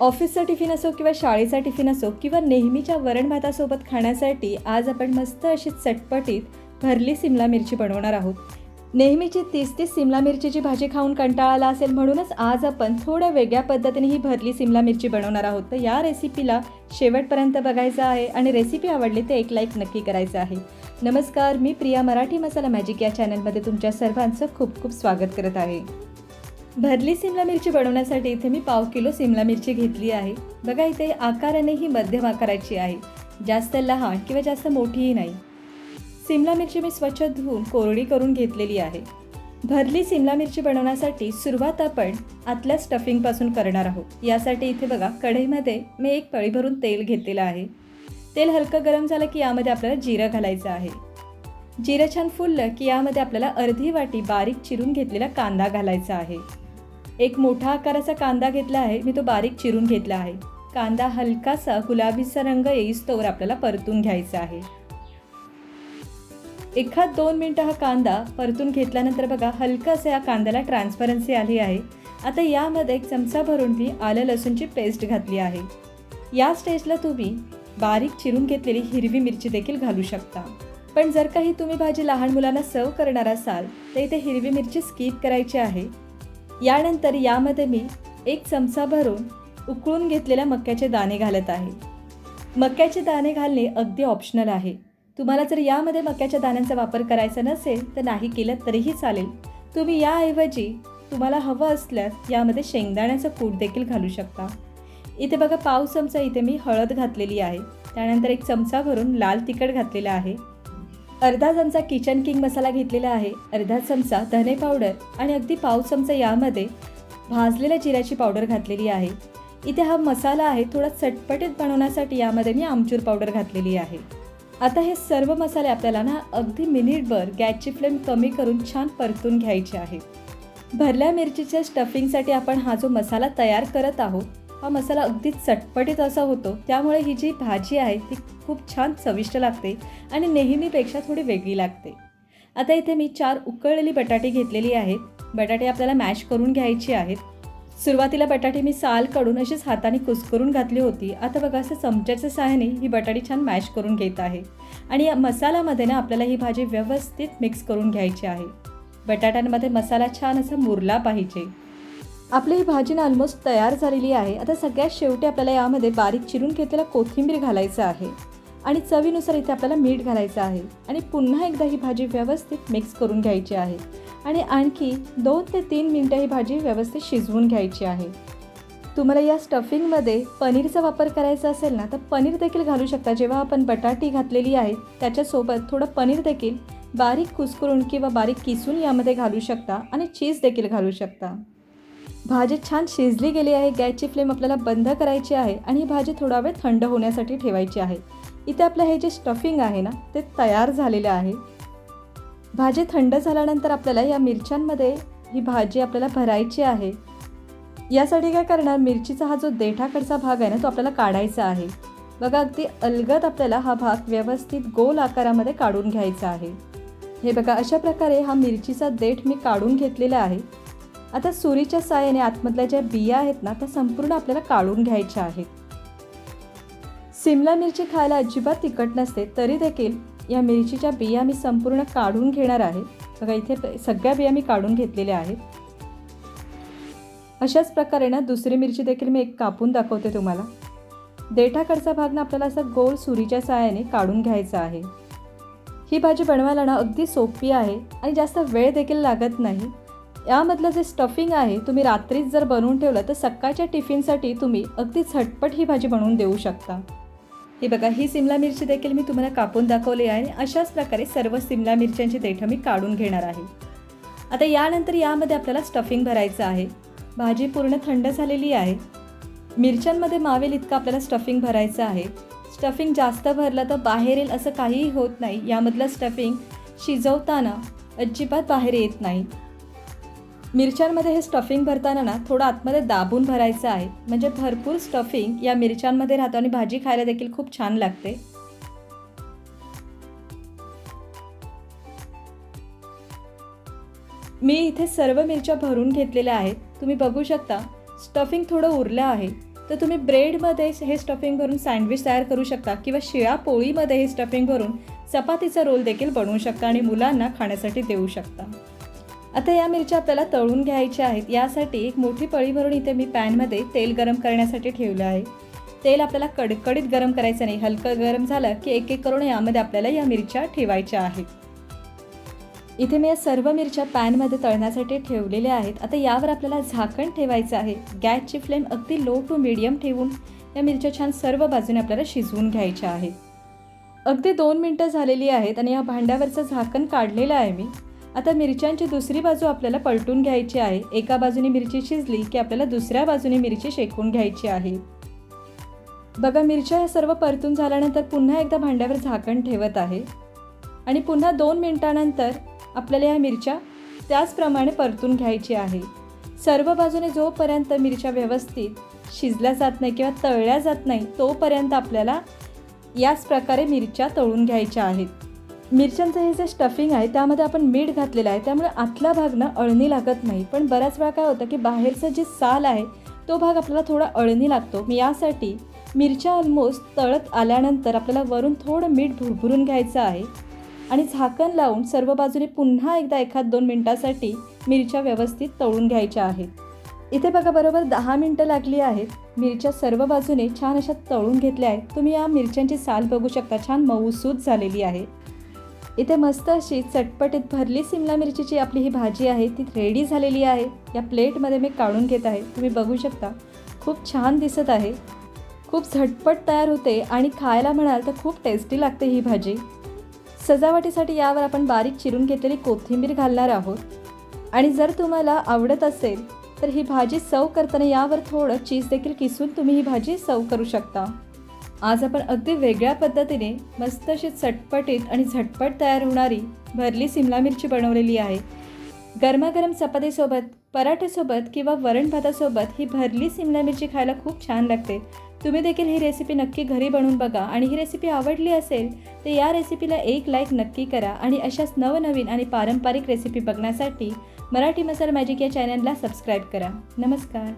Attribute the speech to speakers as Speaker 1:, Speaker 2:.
Speaker 1: ऑफिसचा टिफिन असो किंवा शाळेचा टिफिन असो किंवा नेहमीच्या वरण भातासोबत खाण्यासाठी आज आपण मस्त अशी चटपटीत भरली सिमला मिरची बनवणार आहोत. नेहमीची तीस तीस सिमला मिरचीची भाजी खाऊन कंटाळा आला असेल म्हणूनच आज आपण थोड्या वेगळ्या पद्धतीने ही भरली सिमला मिरची बनवणार आहोत. तर या रेसिपीला शेवटपर्यंत बघायचं आहे आणि रेसिपी आवडली तर एक लाईक नक्की करायचं आहे. नमस्कार मी प्रिया मराठी मसाला मॅजिक या चॅनलमध्ये तुमच्या सर्वांचं खूप खूप स्वागत करत आहे. भरली सिमला मिरची बनवण्यासाठी इथे मी पाव किलो सिमला मिरची घेतली आहे. बघा इथे आकाराने ही मध्यम आकाराची आहे. जास्त लहान किंवा जास्त मोठीही नाही. सिमला मिरची मी स्वच्छ धुवून कोरडी करून घेतलेली आहे. भरली सिमला मिरची बनवण्यासाठी सुरुवात आपण आतल्या स्टफिंगपासून करणार आहोत. यासाठी इथे बघा कढईमध्ये मी एक पळी भरून तेल घेतलेलं आहे. तेल हलकं गरम झालं की यामध्ये आपल्याला जिरं घालायचं आहे. जिरं छान फुललं की यामध्ये आपल्याला अर्धी वाटी बारीक चिरून घेतलेला कांदा घालायचा आहे. एक मोठा आकाराचा कांदा घेतला आहे. मी तो बारीक चिरून घेतला आहे. कांदा हलकासा गुलाबीचा रंग येईस्तोवर आपल्याला परतून घ्यायचा आहे. एखाद दोन मिनटं हा कांदा परतून घेतल्यानंतर बघा हलकंसं या कांद्याला ट्रान्सपरन्सी आली आहे. आता यामध्ये एक चमचा भरून मी आलं लसूणची पेस्ट घातली आहे. या स्टेजला तुम्ही बारीक चिरून घेतलेली हिरवी मिरची देखील घालू शकता. पण जर काही तुम्ही भाजी लहान मुलांना सर्व करणार असाल तर इथे हिरवी मिरची स्किप करायची आहे. यानंतर यामध्ये मी एक चमचा भरून उकळून घेतलेल्या मक्याचे दाणे घालत आहे. मक्याचे दाणे घालणे अगदी ऑप्शनल आहे. तुम्हाला जर यामध्ये मक्याच्या दाण्यांचा वापर करायचा नसेल तर नाही केलं तरीही चालेल. तुम्ही याऐवजी तुम्हाला हवं असल्यास यामध्ये शेंगदाण्याचं कूट देखील घालू शकता. इथे बघा पाव चमचा इथे मी हळद घातलेली आहे. त्यानंतर एक चमचा भरून लाल तिखट घातलेला आहे. अर्धा चमचा किचन किंग मसाला घेतलेला आहे अर्धा चमचा धने पावडर आणि अगदी पाव चमचा यामध्ये भाजलेल्या जिऱ्याची पावडर घातलेली आहे. इथे हा मसाला आहे थोडा चटपटीत बनवण्यासाठी यामध्ये मी आमचूर पावडर घातलेली आहे. आता हे सर्व मसाले आपल्याला ना अगदी मिनिटभर गॅसची फ्लेम कमी करून छान परतून घ्यायचे आहे भरल्या मिरचीच्या स्टफिंगसाठी आपण हा जो मसाला तयार करत आहोत हा मसाला अगदी चटपटीत असा होतो त्यामुळे ही जी भाजी आहे ती खूप छान चविष्ट लागते आणि नेहमीपेक्षा थोडी वेगळी लागते. आता इथे मी चार उकळलेली बटाटे घेतलेली आहेत. बटाटे आपल्याला मॅश करून घ्यायची आहेत. सुरुवातीला बटाटे मी साल काढून अशीच हाताने कुस्करून घातली होती. आता बघा असं चमच्याच्या सहाय्याने ही बटाटी छान मॅश करून घेत आहे. आणि या मसाल्यामध्ये ना आपल्याला ही भाजी व्यवस्थित मिक्स करून घ्यायची आहे. बटाट्यांमध्ये मसाला छान असा मुरला पाहिजे. आपली ही भाजी ना ऑलमोस्ट तयार झालेली आहे. आता सगळ्यात शेवटी आपल्याला यामध्ये बारीक चिरून घेतलेला कोथिंबीर घालायचं आहे. आणि चवीनुसार इथे आपल्याला मीठ घालायचं आहे. आणि पुन्हा एकदा ही भाजी व्यवस्थित मिक्स करून घ्यायची आहे. आणि आणखी दोन ते तीन मिनटं ही भाजी व्यवस्थित शिजवून घ्यायची आहे. तुम्हाला या स्टफिंगमध्ये पनीरचा वापर करायचा असेल ना तर पनीर देखील घालू शकता. जेव्हा आपण बटाटी घातलेली आहे त्याच्यासोबत थोडं पनीर देखील बारीक कुस्करून किंवा बारीक किसून यामध्ये घालू शकता. आणि चीज देखील घालू शकता. भाजी छान शिजली गेली आहे गॅसची फ्लेम आपल्याला बंद करायची आहे आणि ही भाजी थोडा वेळ थंड होण्यासाठी ठेवायची आहे. इथे आपलं हे जे स्टफिंग आहे ना ते तयार झालेलं आहे. भाजी थंड झाल्यानंतर आपल्याला या मिरच्यांमध्ये ही भाजी आपल्याला भरायची आहे. यासाठी काय करणार मिरचीचा हा जो देठाकडचा भाग आहे ना तो आपल्याला काढायचा आहे. बघा अगदी अलगद आपल्याला हा भाग व्यवस्थित गोल आकारामध्ये काढून घ्यायचा आहे. हे बघा अशा प्रकारे हा मिरचीचा देठ मी काढून घेतलेला आहे. आता सुरीच्या साहाय्याने आतमधल्या ज्या बिया आहेत ना त्या संपूर्ण आपल्याला काढून घ्यायच्या आहेत. सिमला मिरची खायला अजिबात तिखट नसते तरी देखील या मिरचीच्या बिया मी संपूर्ण काढून घेणार आहे. बघा इथे सगळ्या बिया मी काढून घेतलेल्या आहेत. अशाच प्रकारे ना दुसरी मिरची देखील मी एक कापून दाखवते तुम्हाला. देठाकडचा भाग ना आपल्याला असा गोल सुरीच्या सहाय्याने काढून घ्यायचा आहे. ही भाजी बनवायला ना अगदी सोपी आहे आणि जास्त वेळ देखील लागत नाही. यामधलं जे स्टफिंग आहे तुम्ही रात्रीच जर बनवून ठेवलं तर सकाळच्या टिफिनसाठी तुम्ही अगदी झटपट ही भाजी बनवून देऊ शकता. हे बघा ही सिमला मिरची देखील मी तुम्हाला कापून दाखवली आहे आणि अशाच प्रकारे सर्व सिमला मिरच्यांची देठं मी काढून घेणार आहे. आता यानंतर यामध्ये आपल्याला स्टफिंग भरायचं आहे. भाजी पूर्ण थंड झालेली आहे. मिरच्यांमध्ये मावेल इतकं आपल्याला स्टफिंग भरायचं आहे. स्टफिंग जास्त भरलं तर बाहेर येईल असं काहीही होत नाही. यामधलं स्टफिंग शिजवताना अजिबात बाहेर येत नाही. मिरच्यांमध्ये हे स्टफिंग भरताना ना थोडं आतमध्ये दाबून भरायचं आहे. म्हणजे भरपूर स्टफिंग या मिरच्यांमध्ये राहतो आणि भाजी खायला देखील खूप छान लागते. मी इथे सर्व मिरच्या भरून घेतलेल्या आहेत. तुम्ही बघू शकता स्टफिंग थोडं उरलं आहे. तर तुम्ही ब्रेडमध्ये हे स्टफिंग भरून सँडविच तयार करू शकता किंवा शिळ्या पोळीमध्ये हे स्टफिंग भरून चपातीचा रोल देखील बनवू शकता आणि मुलांना खाण्यासाठी देऊ शकता. आता या मिरच्या आपल्याला तळून घ्यायच्या आहेत. यासाठी एक मोठी पळी भरून इथे मी पॅनमध्ये तेल गरम करण्यासाठी ठेवलं आहे. तेल आपल्याला कडकडीत गरम करायचं नाही. हलकं गरम झालं की एक एक करून यामध्ये आपल्याला या मिरच्या ठेवायच्या आहेत. इथे मी या सर्व मिरच्या पॅनमध्ये तळण्यासाठी ठेवलेल्या आहेत. आता यावर आपल्याला झाकण ठेवायचं आहे. गॅसची फ्लेम अगदी लो टू मिडियम ठेवून या मिरच्या छान सर्व बाजूने आपल्याला शिजवून घ्यायच्या आहेत. अगदी दोन मिनटं झालेली आहेत आणि या भांड्यावरचं झाकण काढलेलं आहे मी. आता मिरच्यांची दुसरी बाजू आपल्याला पलटून घ्यायची आहे. एका बाजूने मिरची शिजली की आपल्याला दुसऱ्या बाजूने मिरची शेकून घ्यायची आहे. बघा मिरच्या या सर्व परतून झाल्यानंतर पुन्हा एकदा भांड्यावर झाकण ठेवत आहे. आणि पुन्हा दोन मिनिटानंतर आपल्याला या मिरच्या त्याचप्रमाणे परतून घ्यायची आहे. सर्व बाजूने जोपर्यंत मिरच्या व्यवस्थित शिजल्या जात नाही किंवा तळल्या जात नाही तोपर्यंत आपल्याला याच प्रकारे मिरच्या तळून घ्यायच्या आहेत. मिरच्यांचं हे जे स्टफिंग आहे त्यामध्ये आपण मीठ घातलेलं आहे. त्यामुळे आतला भाग ना अळणी लागत नाही. पण बऱ्याच वेळा काय होतं की बाहेरचं जे साल आहे तो भाग आपल्याला थोडा अळणी लागतो. मी यासाठी मिरच्या ऑलमोस्ट तळत आल्यानंतर आपल्याला वरून थोडं मीठ भुरभुरून घ्यायचं आहे. आणि झाकण लावून सर्व बाजूने पुन्हा एकदा एखाद दोन मिनटासाठी मिरच्या व्यवस्थित तळून घ्यायच्या आहेत. इथे बघा बरोबर दहा मिनटं लागली आहेत. मिरच्या सर्व बाजूने छान अशा तळून घेतल्या आहेत. तुम्ही या मिरच्यांची साल बघू शकता. छान मऊसूत झालेली आहे. इथे मस्त अशी चटपटीत भरली सिमला मिरचीची आपली ही भाजी आहे ती रेडी झालेली आहे. या प्लेटमध्ये मी काढून घेत आहे. तुम्ही बघू शकता. खूप छान दिसत आहे. खूप झटपट तयार होते आणि खायला म्हणाल तर खूप टेस्टी लागते ही भाजी. सजावटीसाठी यावर आपण बारीक चिरून घेतलेली कोथिंबीर घालणार आहोत. आणि जर तुम्हाला आवडत असेल तर ही भाजी सर्व करताना यावर थोडं चीज देखील किसून तुम्ही ही भाजी सर्व करू शकता. आज आपण अगदी वेगळ्या पद्धतीने मस्त अशी चटपटीत आणि झटपट तयार होणारी भरली सिमला मिरची बनवलेली आहे. गरमागरम चपातीसोबत पराठ्यासोबत किंवा वरण भातासोबत ही भरली सिमला मिरची खायला खूप छान लागते. तुम्ही देखील ही रेसिपी नक्की घरी बनवून बघा आणि ही रेसिपी आवडली असेल तर या रेसिपीला एक लाईक नक्की करा आणि अशाच नवनवीन आणि पारंपरिक रेसिपी बघण्यासाठी मराठी मसाला मॅजिक या चॅनलला सबस्क्राईब करा. नमस्कार.